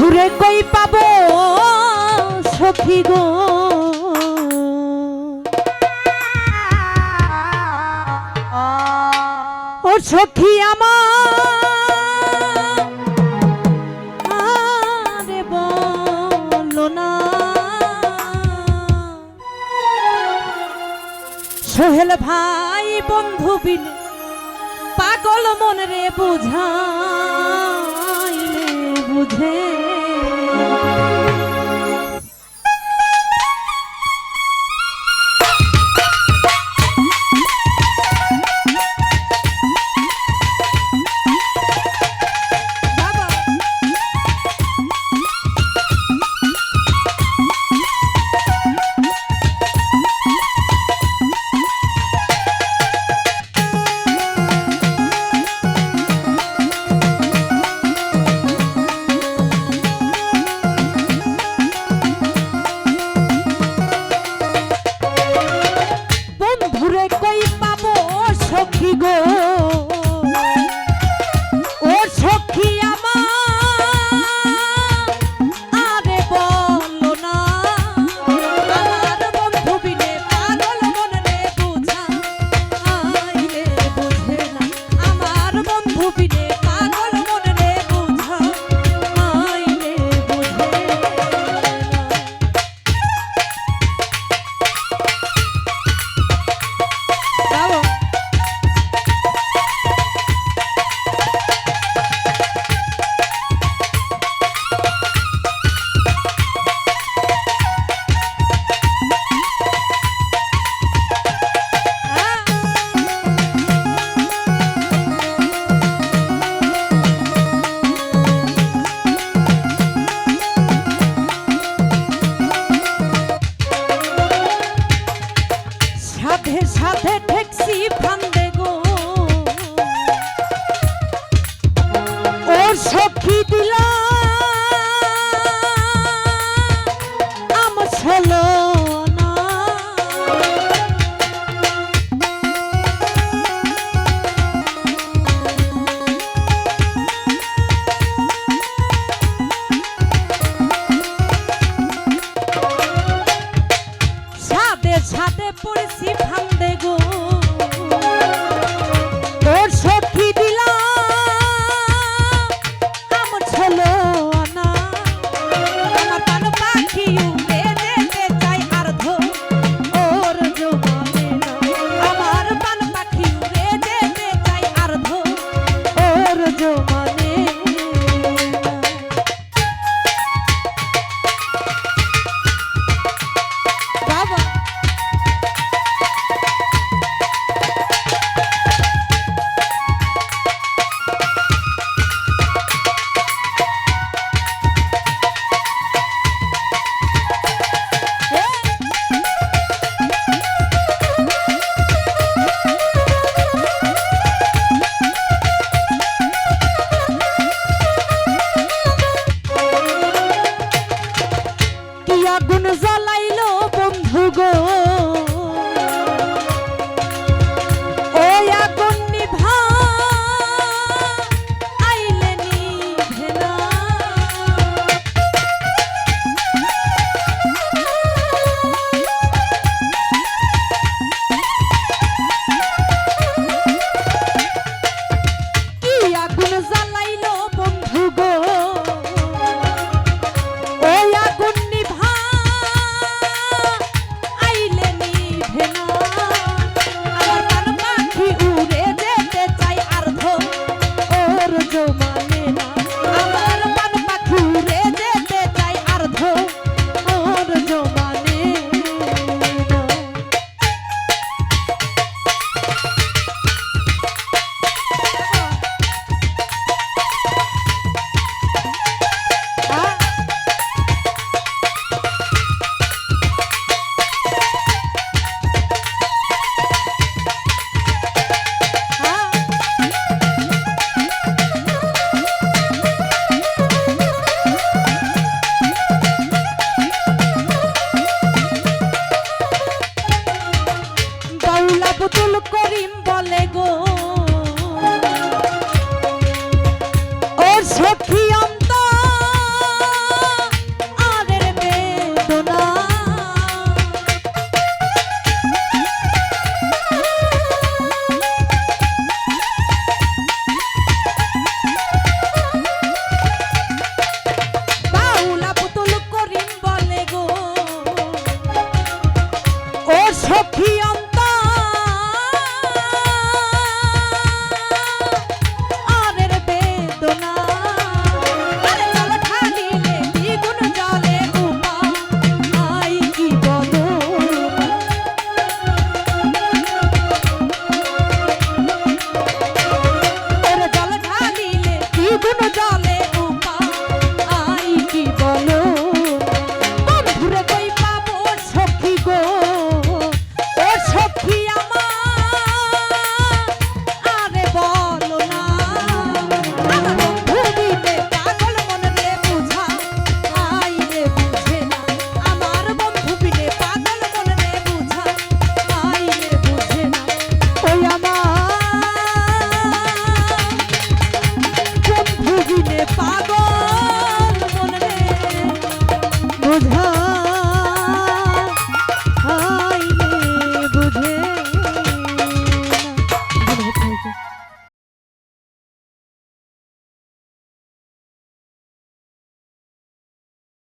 ঘুরে কই পাব সখী গো? ও সখী আমার বলো না। সোহেল ভাই, বন্ধু বিন, পাগল মনে রে বুঝে। 아. My Primadale.